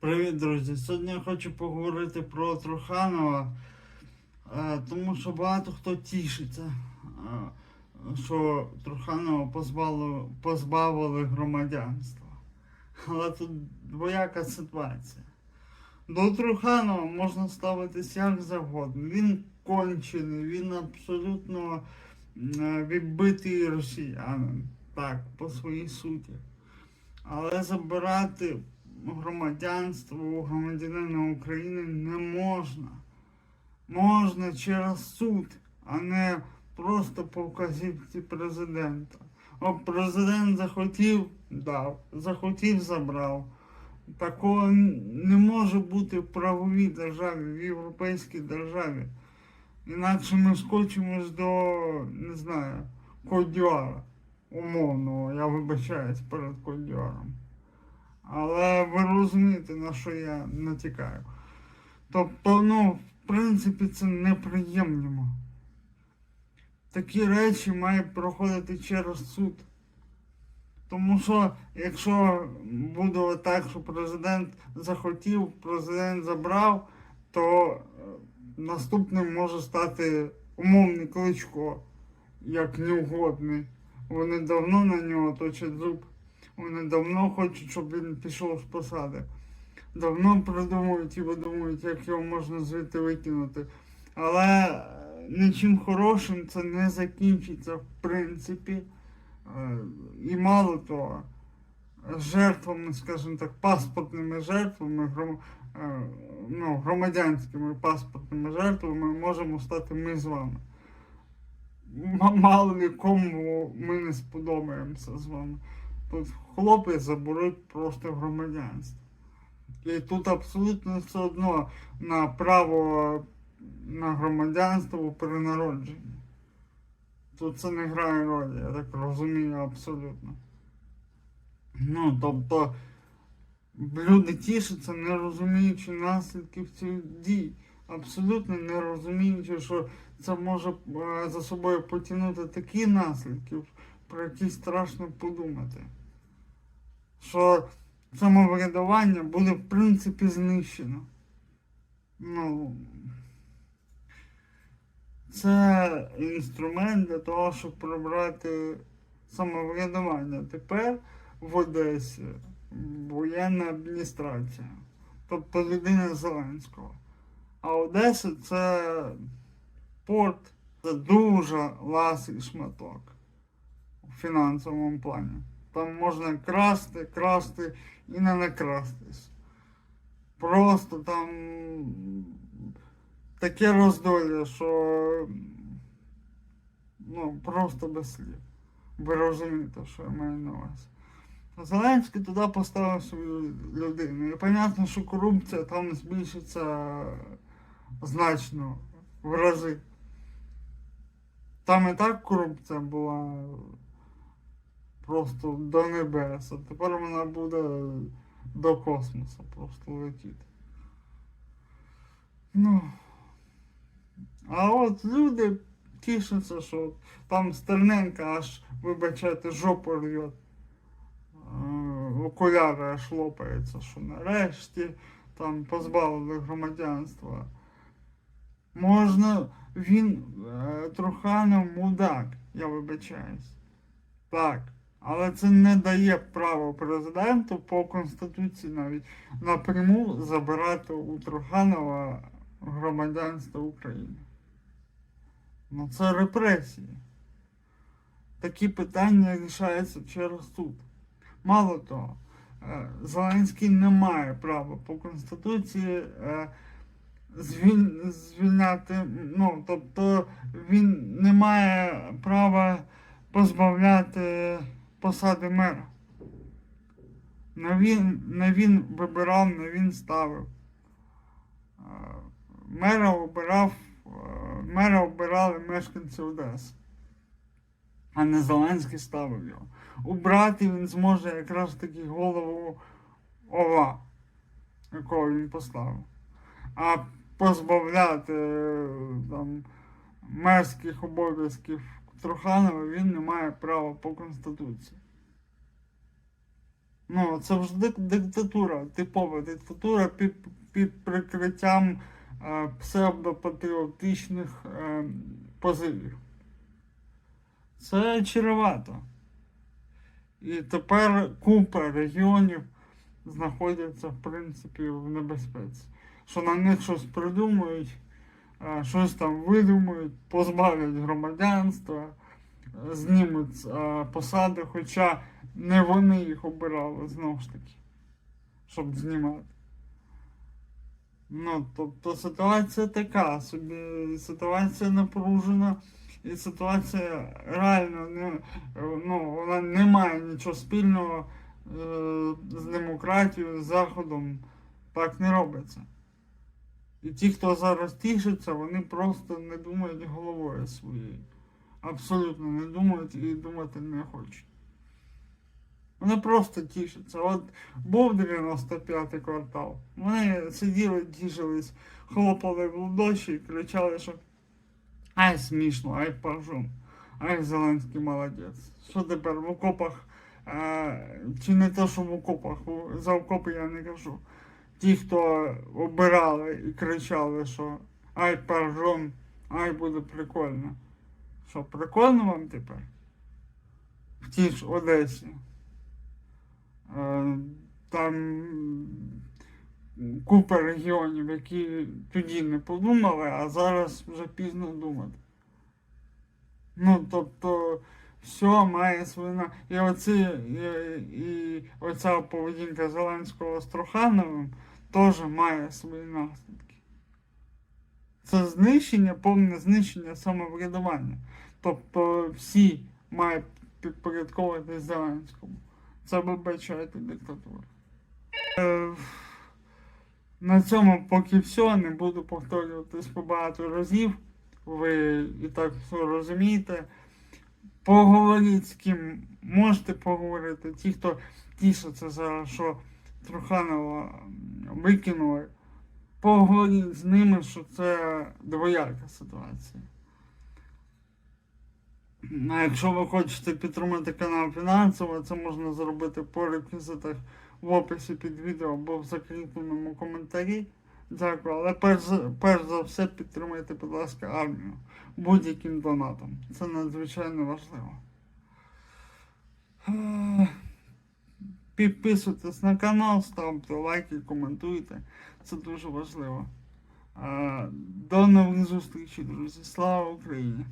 Привіт, друзі! Сьогодні я хочу поговорити про Труханова, е, тому що багато хто тішиться, е, що Труханова позбавили, позбавили громадянства. Але тут двояка ситуація. До Труханова можна ставитись як завгодно. Він кончений, він абсолютно е, відбитий росіянин. Так, по своїй суті. Але забирати громадянство громадянина України не можна. Можна через суд, а не просто по вказівці президента. О, президент захотів, дав, захотів, забрав. Такого не може бути в правовій державі, в європейській державі. Інакше ми скочимось до, не знаю, Кодюара умовного, я вибачаюсь перед Кодюаром. Але ви розумієте, на що я натякаю. Тобто, ну, в принципі, це неприємно. Такі речі мають проходити через суд. Тому що якщо буде так, що президент захотів, президент забрав, то е, наступним може стати умовний кличко, як неугодний. Вони давно на нього точать зуб. Вони давно хочуть, щоб він пішов з посади. Давно придумують і видумують, як його можна звідти викинути. Але е, нічим хорошим це не закінчиться в принципі. Е, І мало того, жертвами, скажімо так, паспортними жертвами, е, ну, громадянськими паспортними жертвами можемо стати ми з вами. Мало ли кому ми не сподобаємося з вами. Тут хлопець заберуть просто громадянство. І тут абсолютно все одно на право на громадянство при народженні. Тут це не грає ролі, я так розумію абсолютно. Ну, тобто, люди тішаться, не розуміючи наслідків цих дій. Абсолютно не розуміючи, що це може е, за собою потягнути такі наслідки, про які страшно подумати. Що самоврядування буде в принципі знищено. Ну, це інструмент для того, щоб прибрати самоврядування. Тепер в Одесі воєнна адміністрація, тобто людина Зеленського. А Одеса це порт, це дуже ласий шматок у фінансовому плані. Там можна красти, красти і не накрастись. Просто там таке роздолі, що ну, просто без слів. Ви розумієте, що я маю на увазі. Зеленський туди поставив свою людину. І понятно, що корупція там збільшиться значно в рази. Там і так корупція була просто до небес, а тепер вона буде до космосу просто летіти. Ну. А от люди тішаться, що там Стерненка аж, вибачайте, жопу рвет. Е, Окуляри аж лопаються, що нарешті там позбавили громадянства. Можна, він е, Труханов мудак, я вибачаюсь. Так. Але це не дає право президенту по Конституції навіть напряму забирати у Труханова громадянство України. Ну це репресії. Такі питання рішаються через суд. Мало того, е, Зеленський не має права по Конституції е, звільняти, ну, тобто він не має права позбавляти посади мера. Не він, не він вибирав, не він ставив. Е, Мера обирав, е, мера обирали мешканці Одеси. А не Зеленський ставив його. Убрати він зможе якраз таки голову ОВА, якого він поставив. А позбавляти е, там, мерських обов'язків Труханова він не має права по Конституції. Ну, це дик- диктатура, типова диктатура під, під прикриттям е, псевдопатріотичних е, позивів. Це чревато. І тепер купа регіонів знаходяться, в принципі, в небезпеці. Що на них щось придумають, е, щось там видумають, позбавлять громадянства, е, знімуть е, посади, хоча не вони їх обирали знову ж таки, щоб знімати. Ну, тобто ситуація така, собі ситуація напружена, і ситуація реально не, ну, вона не має нічого спільного е, з демократією, з Заходом. Так не робиться. І ті, хто зараз тішиться, вони просто не думають головою своєю. Абсолютно не думають і думати не хочуть. Вони просто тішаться. От був 95-й квартал. Вони сиділи, тішились, хлопали в ладоші і кричали, що ай смішно, ай пажун, ай Зеленський молодець. Що тепер в окопах, е, чи не то, що в окопах, за окопи я не кажу. Ті, хто обирали і кричали, що ай пажун, ай буде прикольно. Що, прикольно вам тепер? В тій ж Одесі. Е, Там купа регіонів, які тоді не подумали, а зараз вже пізно думати. Ну, тобто, все має свою на. І, оці, і, і оця поведінка Зеленського з Трухановим теж має свої наслідки. Це знищення, повне знищення самоврядування. Тобто всі мають підпорядковуватись Зеленському. Це вибачайте диктатура. Е, на цьому поки все, не буду повторюватись по багато разів. Ви і так все розумієте. Поговоріть з ким можете поговорити. Ті, хто тішиться зараз, що Труханова викинули, поговоріть з ними, що це двояка ситуація. А якщо ви хочете підтримати канал фінансово, це можна зробити по реквізитах в описі під відео або в закріпленому коментарі. Дякую. Але перш, перш за все підтримайте, будь ласка, армію будь-яким донатом. Це надзвичайно важливо. Підписуйтесь на канал, ставте лайки, коментуйте. Це дуже важливо. До нових зустрічей, друзі. Слава Україні!